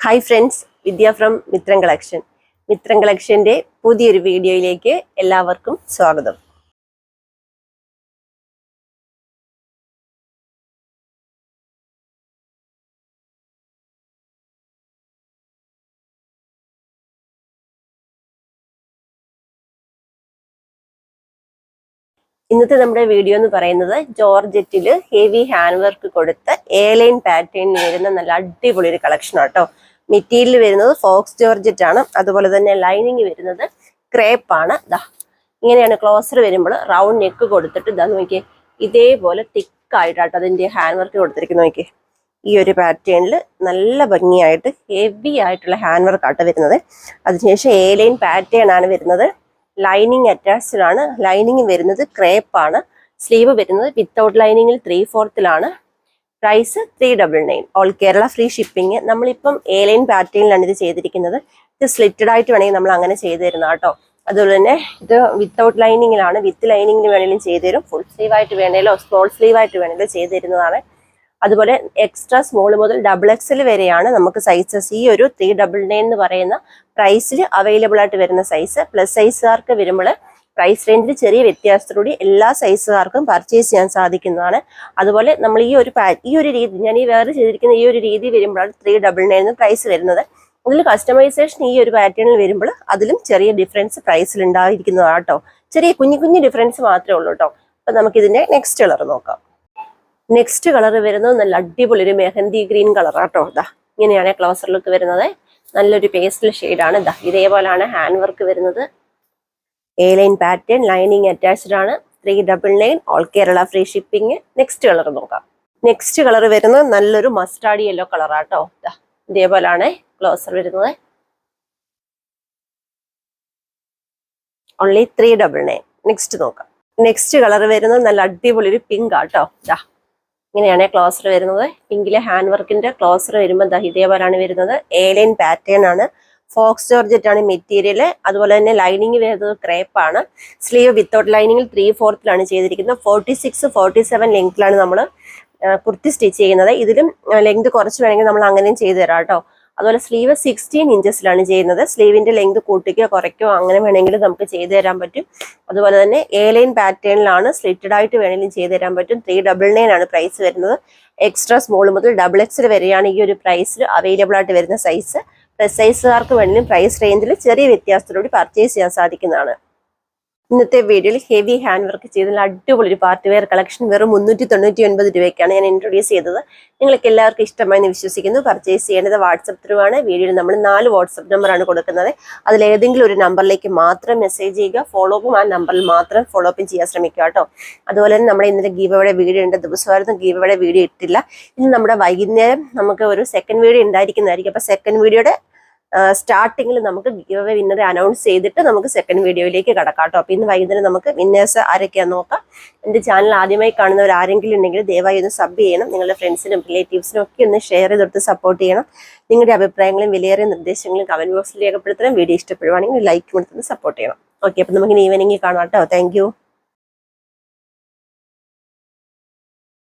Hi friends Vidya from Mithram collection Mithram കളക്ഷന്റെ പുതിയൊരു വീഡിയോയിലേക്ക് എല്ലാവർക്കും സ്വാഗതം. ഇന്നത്തെ നമ്മുടെ വീഡിയോ എന്ന് പറയുന്നത് ജോർജറ്റിൽ ഹെവി ഹാൻഡ് വർക്ക് കൊടുത്ത് എ ലൈൻ പാറ്റേണിൽ വരുന്ന നല്ല അടിപൊളി ഒരു കളക്ഷൻ ആട്ടോ മെറ്റീരിയൽ വരുന്നത് ഫോക്സ് ജോർജറ്റ് ആണ് അതുപോലെ തന്നെ ലൈനിങ് വരുന്നത് ക്രേപ്പ് ആണ് ദാ ഇങ്ങനെയാണ് ക്ലോസർ വരുമ്പോൾ റൗണ്ട് നെക്ക് കൊടുത്തിട്ട് ഇതാ നോക്കിയേ ഇതേപോലെ തിക്കായിട്ടാട്ടോ അതിന്റെ ഹാൻഡ് വർക്ക് കൊടുത്തിരിക്കുന്നത് നോക്കിയേ. ഈ ഒരു പാറ്റേണിൽ നല്ല ഭംഗിയായിട്ട് ഹെവി ആയിട്ടുള്ള ഹാൻഡ് വർക്ക് ആട്ടോ വരുന്നത്. അതിനുശേഷം എ ലൈൻ പാറ്റേൺ ആണ് വരുന്നത്. ലൈനിങ് അറ്റാച്ച്ഡ് ആണ്. ലൈനിങ് വരുന്നത് ക്രേപ്പ് ആണ് സ്ലീവ് വരുന്നത് വിത്തൗട്ട് ലൈനിങ്ങിൽ three ഫോർത്തിലാണ്. Price three double nine all Kerala free shipping നമ്മളിപ്പം ഏലൈൻ ലൈൻ പാറ്റേണിലാണ് ഇത് ചെയ്തിരിക്കുന്നത്. ഇത് സ്ലിറ്റഡ് ആയിട്ട് വേണമെങ്കിൽ നമ്മൾ അങ്ങനെ ചെയ്തു തരുന്ന കേട്ടോ അതുപോലെ തന്നെ ഇത് വിത്തൗട്ട് ലൈനിങ്ങിലാണ് വിത്ത് ലൈനിങ്ങിന് വേണമെങ്കിലും ചെയ്തു തരും. ഫുൾ സ്ലീവ് ആയിട്ട് വേണേലോ സ്മോൾ സ്ലീവ് ആയിട്ട് വേണേലോ ചെയ്തു തരുന്നതാണ്. അതുപോലെ എക്സ്ട്രാ സ്മോൾ മുതൽ ഡബിൾ എക്സൽ വരെയാണ് നമുക്ക് സൈസസ് ഈ ഒരു ത്രീ ഡബിൾ നയൻ എന്ന് പറയുന്ന പ്രൈസിൽ അവൈലബിൾ ആയിട്ട് വരുന്ന സൈസ് പ്ലസ് സൈസുകാർക്ക് വരുമ്പോൾ പ്രൈസ് റേഞ്ചിൽ ചെറിയ വ്യത്യാസത്തിലൂടെ എല്ലാ സൈസുകാർക്കും പർച്ചേസ് ചെയ്യാൻ സാധിക്കുന്നതാണ്. അതുപോലെ നമ്മൾ ഈ ഒരു ഈ ഒരു രീതി ഞാൻ ഈ വേറെ ചെയ്തിരിക്കുന്ന ഈ ഒരു രീതി വരുമ്പോഴാണ് ത്രീ ഡബിൾ നയൻ പ്രൈസ് വരുന്നത്. ഇതിൽ കസ്റ്റമൈസേഷൻ ഈ ഒരു പാറ്റേണിൽ വരുമ്പോൾ അതിലും ചെറിയ ഡിഫറൻസ് പ്രൈസിൽ ഉണ്ടായിരിക്കുന്നതാണ് കേട്ടോ. ചെറിയ കുഞ്ഞു കുഞ്ഞു ഡിഫറൻസ് മാത്രമേ ഉള്ളൂ കേട്ടോ. അപ്പൊ നമുക്കിതിന്റെ നെക്സ്റ്റ് കളർ നോക്കാം. നെക്സ്റ്റ് കളർ വരുന്നത് നല്ല അടിപൊളി ഒരു മെഹന്തി ഗ്രീൻ കളർ കേട്ടോ. ഇതാ ഇങ്ങനെയാണ് ക്ലോസർ ലുക്ക് വരുന്നത്. നല്ലൊരു പേസ്റ്റൽ ഷെയ്ഡാണ് ഇതാ ഇതേപോലെയാണ് ഹാൻഡ് വർക്ക് വരുന്നത്. A line pattern lining attached ആണ്. Three double nine all Kerala free shipping next colour നോക്കാം. നെക്സ്റ്റ് കളർ വരുന്നത് നല്ലൊരു മസ്റ്റാർഡ് യെല്ലോ ഇതേപോലെ ഇതേപോലാണ് ക്ലോസർ വരുന്നത്. Only three double nine next നോക്കാം. നെക്സ്റ്റ് കളർ വരുന്നത് നല്ല അടിപൊളി ഒരു പിങ്ക് ആട്ടോ ഇതാ ഇങ്ങനെയാണ് ക്ലോസർ വരുന്നത്. പിങ്കിലെ ഹാൻഡ് വർക്കിന്റെ ക്ലോസർ വരുമ്പോൾ ദാ ഇതേപോലെയാണ് വരുന്നത്. ഏലൈൻ പാറ്റേൺ ആണ്. ഫോക്സ് ജോർജറ്റ് ആണ് മെറ്റീരിയൽ അതുപോലെ തന്നെ ലൈനിങ് വരുന്നത് ക്രേപ്പ് ആണ്. സ്ലീവ് വിത്തൗട്ട് ലൈനിങ്ങിൽ ത്രീ ഫോർത്തിലാണ് ചെയ്തിരിക്കുന്നത്. ഫോർട്ടി സിക്സ് ഫോർട്ടി സെവൻ ലെങ്ത്തിലാണ് നമ്മൾ കുർത്തി സ്റ്റിച്ച് ചെയ്യുന്നത്. ഇതിലും ലെങ്ത് കുറച്ച് വേണമെങ്കിൽ നമ്മൾ അങ്ങനെയും ചെയ്തു തരാം കേട്ടോ. അതുപോലെ സ്ലീവ് സിക്സ്റ്റീൻ ഇഞ്ചസിലാണ് ചെയ്യുന്നത്. സ്ലീവിന്റെ ലെങ്ത് കൂട്ടിക്കോ കുറയ്ക്കോ അങ്ങനെ വേണമെങ്കിൽ നമുക്ക് ചെയ്തു തരാൻ പറ്റും. അതുപോലെ തന്നെ എ ലൈൻ പാറ്റേണിലാണ് സ്ലിറ്റഡ് ആയിട്ട് വേണമെങ്കിലും ചെയ്തു തരാൻ പറ്റും. ത്രീ ഡബിൾ നയൻ ആണ് പ്രൈസ് വരുന്നത്. എക്സ്ട്രാ സ്മോൾ മുതൽ ഡബിൾ എക്സ് വരെയാണ് ഈ ഒരു പ്രൈസിൽ അവൈലബിൾ ആയിട്ട് വരുന്ന സൈസ് പ്ലസ് സൈസുകാർക്ക് വേണമെങ്കിലും പ്രൈസ് റേഞ്ചിൽ ചെറിയ വ്യത്യാസത്തിലൂടെ പർച്ചേസ് ചെയ്യാൻ സാധിക്കുന്നതാണ്. ഇന്നത്തെ വീഡിയോയിൽ ഹെവി ഹാൻഡ് വർക്ക് ചെയ്ത അടിപൊളി ഒരു പാർട്ടി വെയർ കളക്ഷൻ വെറും മുന്നൂറ്റി തൊണ്ണൂറ്റി ഒൻപത് രൂപയ്ക്കാണ് ഞാൻ ഇൻട്രൊഡ്യൂസ് ചെയ്തത്. നിങ്ങൾക്ക് എല്ലാവർക്കും ഇഷ്ടമായി വിശ്വസിക്കുന്നു. പർച്ചേസ് ചെയ്യേണ്ടത് വാട്സപ്പ് ത്രൂ ആണ്. വീഡിയോയിൽ നമ്മൾ നാല് വാട്സപ്പ് നമ്പറാണ് കൊടുക്കുന്നത്. അതിലേതെങ്കിലും ഒരു നമ്പറിലേക്ക് മാത്രം മെസ്സേജ് ചെയ്യുക. ഫോളോ അപ്പും ആ നമ്പറിൽ മാത്രം ഫോളോ അപ്പും ചെയ്യാൻ ശ്രമിക്കുക കേട്ടോ. അതുപോലെ തന്നെ നമ്മുടെ ഇന്നലെ ഗീവയുടെ വീഡിയോ ഉണ്ട്. ദിവസമായിരുന്നു ഗീവയുടെ വീഡിയോ ഇട്ടില്ല. ഇന്ന് നമ്മുടെ വൈകുന്നേരം നമുക്ക് ഒരു സെക്കൻഡ് വീഡിയോ ഉണ്ടായിരിക്കുന്നതായിരിക്കും. അപ്പോൾ സെക്കൻഡ് വീഡിയോയുടെ സ്റ്റാർട്ടിങ്ങിൽ നമുക്ക് ഗീവ് വിന്നറെ അനൗൺസ് ചെയ്തിട്ട് നമുക്ക് സെക്കൻഡ് വീഡിയോയിലേക്ക് കടക്കാം കേട്ടോ. അപ്പം ഇന്ന് വൈകുന്നേരം നമുക്ക് വിന്നേഴ്സ് ആരൊക്കെയാന്ന് നോക്കാം. എന്റെ ചാനൽ ആദ്യമായി കാണുന്നവർ ആരെങ്കിലും ഉണ്ടെങ്കിൽ ദയവായി ഒന്ന് സബ് ചെയ്യണം. നിങ്ങളുടെ ഫ്രണ്ട്സിനും റിലേറ്റീവ്സിനും ഒക്കെ ഒന്ന് ഷെയർ ചെയ്തെടുത്ത് സപ്പോർട്ട് ചെയ്യണം. നിങ്ങളുടെ അഭിപ്രായങ്ങളും വിലയേറിയ നിർദ്ദേശങ്ങളും കമന്റ് ബോക്സിൽ രേഖപ്പെടുത്തണം. വീഡിയോ ഇഷ്ടപ്പെടുവാണെങ്കിൽ ലൈക്ക് കൊടുത്ത് സപ്പോർട്ട് ചെയ്യണം. ഓക്കെ അപ്പം നമുക്ക് ഈവനിങ്ങിൽ കാണാം കേട്ടോ. താങ്ക്